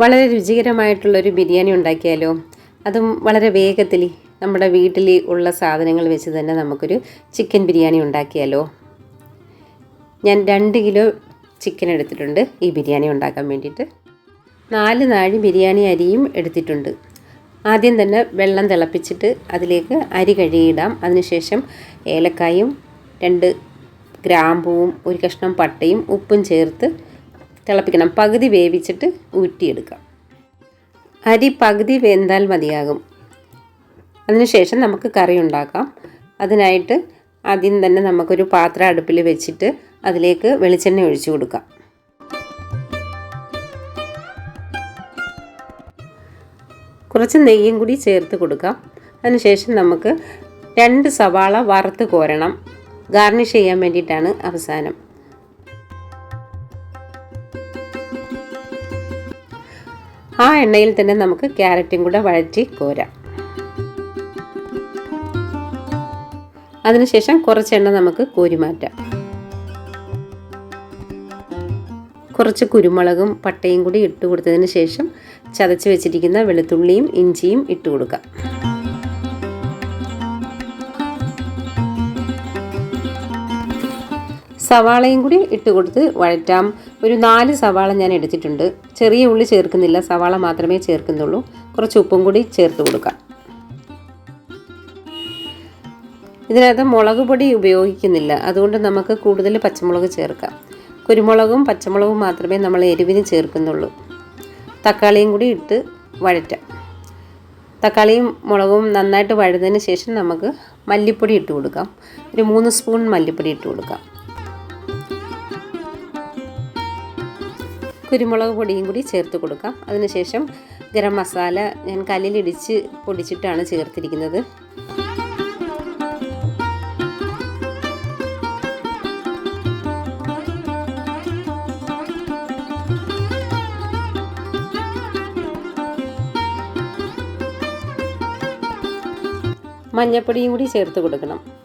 വളരെ രുചികരമായിട്ടുള്ളൊരു ബിരിയാണി ഉണ്ടാക്കിയാലോ? അതും വളരെ വേഗത്തിൽ നമ്മുടെ വീട്ടിൽ ഉള്ള സാധനങ്ങൾ വെച്ച് തന്നെ നമുക്കൊരു ചിക്കൻ ബിരിയാണി ഉണ്ടാക്കിയാലോ? ഞാൻ രണ്ട് കിലോ ചിക്കൻ എടുത്തിട്ടുണ്ട്. ഈ ബിരിയാണി ഉണ്ടാക്കാൻ വേണ്ടിയിട്ട്. നാല് നാഴി ബിരിയാണി അരിയും എടുത്തിട്ടുണ്ട്. ആദ്യം തന്നെ വെള്ളം തിളപ്പിച്ചിട്ട് അതിലേക്ക് അരി കഴുകിയിടാം. അതിനുശേഷം ഏലക്കായും രണ്ട് ഗ്രാമ്പൂവും ഒരു കഷ്ണം പട്ടയും ഉപ്പും ചേർത്ത് തിളപ്പിക്കണം. പകുതി വേവിച്ചിട്ട് ഊറ്റിയെടുക്കാം. അരി പകുതി വെന്താൽ മതിയാകും. അതിനുശേഷം നമുക്ക് കറി ഉണ്ടാക്കാം. അതിനായിട്ട് ആദ്യം തന്നെ നമുക്കൊരു പാത്രം അടുപ്പിൽ വെച്ചിട്ട് അതിലേക്ക് വെളിച്ചെണ്ണ ഒഴിച്ചു കൊടുക്കാം. കുറച്ച് നെയ്യും കൂടി ചേർത്ത് കൊടുക്കാം. അതിനുശേഷം നമുക്ക് രണ്ട് സവാള വറുത്ത് കോരണം. ഗാർണിഷ് ചെയ്യാൻ വേണ്ടിയിട്ടാണ് അവസാനം. ആ എണ്ണയിൽ തന്നെ നമുക്ക് ക്യാരറ്റും കൂടെ വഴറ്റി കോരാം. അതിനുശേഷം കുറച്ച് എണ്ണ നമുക്ക് കോരി മാറ്റാം. കുറച്ച് കുരുമുളകും പട്ടയും കൂടി ഇട്ട് കൊടുത്തതിന് ശേഷം ചതച്ച് വെച്ചിരിക്കുന്ന വെളുത്തുള്ളിയും ഇഞ്ചിയും ഇട്ട് കൊടുക്കാം. സവാളയും കൂടി ഇട്ട് കൊടുത്ത് വഴറ്റാം. ഒരു നാല് സവാള ഞാൻ എടുത്തിട്ടുണ്ട്. ചെറിയ ഉള്ളി ചേർക്കുന്നില്ല സവാള മാത്രമേ ചേർക്കുന്നുള്ളൂ. കുറച്ച് ഉപ്പും കൂടി ചേർത്ത് കൊടുക്കാം. ഇതിനകത്ത് മുളക് പൊടി ഉപയോഗിക്കുന്നില്ല. അതുകൊണ്ട് നമുക്ക് കൂടുതൽ പച്ചമുളക് ചേർക്കാം. കുരുമുളകും പച്ചമുളകും മാത്രമേ നമ്മൾ എരിവിന് ചേർക്കുന്നുള്ളൂ. തക്കാളിയും കൂടി ഇട്ട് വഴറ്റാം. തക്കാളിയും മുളകും നന്നായിട്ട് വഴുതതിന് ശേഷം നമുക്ക് മല്ലിപ്പൊടി ഇട്ട് കൊടുക്കാം. ഒരു മൂന്ന് സ്പൂൺ മല്ലിപ്പൊടി ഇട്ട് കൊടുക്കാം. കുരുമുളക് പൊടിയും കൂടി ചേർത്ത് കൊടുക്കാം. അതിനുശേഷം ഗരം മസാല ഞാൻ കല്ലിലിടിച്ച് പൊടിച്ചിട്ടാണ് ചേർത്തിരിക്കുന്നത്. മഞ്ഞപ്പൊടിയും കൂടി ചേർത്ത് കൊടുക്കണം.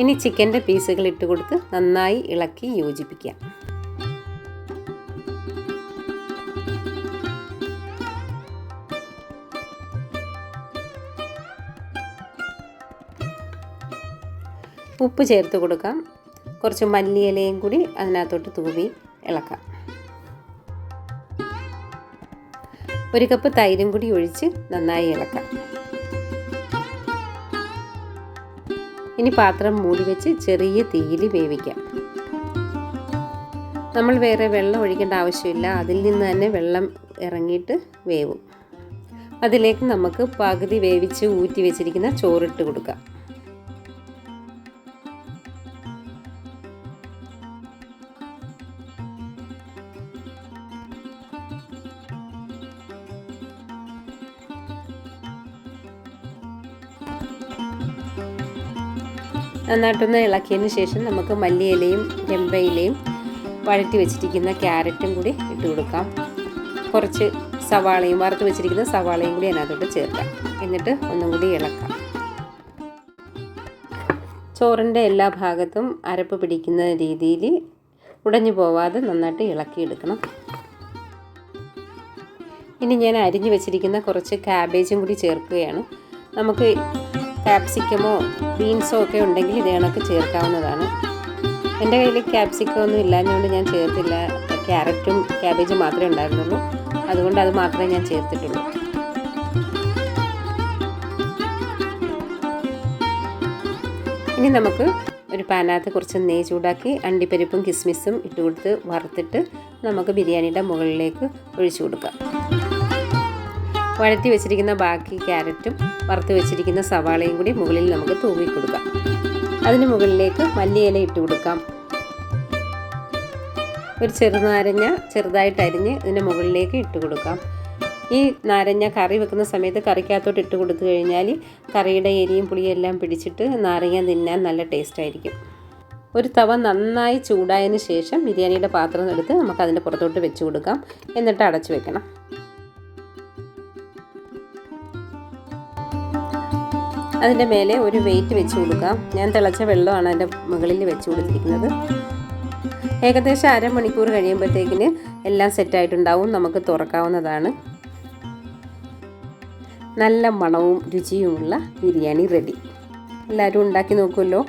ഇനി ചിക്കന്റെ പീസുകൾ ഇട്ട് കൊടുത്ത് നന്നായി ഇളക്കി യോജിപ്പിക്കാം ഉപ്പ് ചേർത്ത് കൊടുക്കാം. കുറച്ച് മല്ലിയിലയും കൂടി അതിനകത്തോട്ട് തൂവി ഇളക്കാം. ഒരു കപ്പ് തൈരും കൂടി ഒഴിച്ച് നന്നായി ഇളക്കാം. ഇനി പാത്രം മൂടി വെച്ച് ചെറിയ തീയിൽ വേവിക്കാം. നമ്മൾ വേറെ വെള്ളം ഒഴിക്കേണ്ട ആവശ്യമില്ല. അതിൽ നിന്ന് തന്നെ വെള്ളം ഇറങ്ങിയിട്ട് വേവും. അതിലേക്ക് നമുക്ക് പകുതി വേവിച്ച് ഊറ്റി വെച്ചിരിക്കുന്ന ചോറിട്ട് കൊടുക്കാം. നന്നായിട്ടൊന്ന് ഇളക്കിയതിന് ശേഷം നമുക്ക് മല്ലിയിലയും ചെമ്പയിലയും വഴറ്റി വെച്ചിരിക്കുന്ന ക്യാരറ്റും കൂടി ഇട്ട് കൊടുക്കാം. കുറച്ച് സവാളയും വറുത്ത് വെച്ചിരിക്കുന്ന സവാളയും കൂടി അതിനകത്തോട്ട് ചേർക്കാം. എന്നിട്ട് ഒന്നും കൂടി ഇളക്കാം. ചോറിന്റെ എല്ലാ ഭാഗത്തും അരപ്പ് പിടിക്കുന്ന രീതിയിൽ ഉടഞ്ഞു പോവാതെ നന്നായിട്ട് ഇളക്കിയെടുക്കണം. ഇനി ഞാൻ അരിഞ്ഞു വെച്ചിരിക്കുന്ന കുറച്ച് ക്യാബേജും കൂടി ചേർക്കുകയാണ്. നമുക്ക് ക്യാപ്സിക്കമോ ബീൻസോ ഒക്കെ ഉണ്ടെങ്കിൽ ഇത് കണക്ക് ചേർക്കാവുന്നതാണ്. എന്റെ കയ്യിൽ ക്യാപ്സിക്കം ഒന്നും ഇല്ലാഞ്ഞുകൊണ്ട് ഞാൻ ചേർത്തില്ല. ക്യാരറ്റും ക്യാബേജും മാത്രമേ ഉണ്ടായിരുന്നുള്ളൂ. അതുകൊണ്ട് അത് മാത്രമേ ഞാൻ ചേർത്തിട്ടുള്ളൂ. ഇനി നമുക്ക് ഒരു പാനകത്ത് കുറച്ച് നെയ്യ് ചൂടാക്കി അണ്ടിപ്പരിപ്പും കിസ്മിസും ഇട്ട് കൊടുത്ത് വറുത്തിട്ട് നമുക്ക് ബിരിയാണിയുടെ മുകളിലേക്ക് ഒഴിച്ചു കൊടുക്കാം. വഴറ്റി വെച്ചിരിക്കുന്ന ബാക്കി ക്യാരറ്റും വറുത്ത് വെച്ചിരിക്കുന്ന സവാളയും കൂടി മുകളിൽ നമുക്ക് തൂവി കൊടുക്കാം. അതിന് മുകളിലേക്ക് മല്ലിയില ഇട്ട് കൊടുക്കാം. ഒരു ചെറുനാരങ്ങ ചെറുതായിട്ട് അരിഞ്ഞ് ഇതിന്റെ മുകളിലേക്ക് ഇട്ട് കൊടുക്കാം. ഈ നാരങ്ങ കറി വെക്കുന്ന സമയത്ത് കറിക്കകത്തോട്ട് ഇട്ട് കൊടുത്തു കഴിഞ്ഞാൽ കറിയുടെ എരിയും പുളിയും എല്ലാം പിടിച്ചിട്ട് നാരങ്ങ തിന്നാൻ നല്ല ടേസ്റ്റ് ആയിരിക്കും. ഒരു തവ നന്നായി ചൂടായതിന് ശേഷം ബിരിയാണിയുടെ പാത്രം എടുത്ത് നമുക്ക് അതിന്റെ പുറത്തോട്ട് വെച്ച് കൊടുക്കാം. എന്നിട്ട് അടച്ചു വെക്കണം. അതിന്റെ മേലെ ഒരു വെയിറ്റ് വെച്ച് കൊടുക്കാം. ഞാൻ തിളച്ച വെള്ളമാണ് അതിന്റെ മുകളിൽ വെച്ച് കൊടുത്തിരിക്കുന്നത്. ഏകദേശം അരമണിക്കൂർ കഴിയുമ്പോഴത്തേക്കിന് എല്ലാം സെറ്റായിട്ടുണ്ടാവും നമുക്ക് തുറക്കാവുന്നതാണ്. നല്ല മണവും രുചിയുമുള്ള ബിരിയാണി റെഡി എല്ലാവരും ഉണ്ടാക്കി നോക്കുമല്ലോ.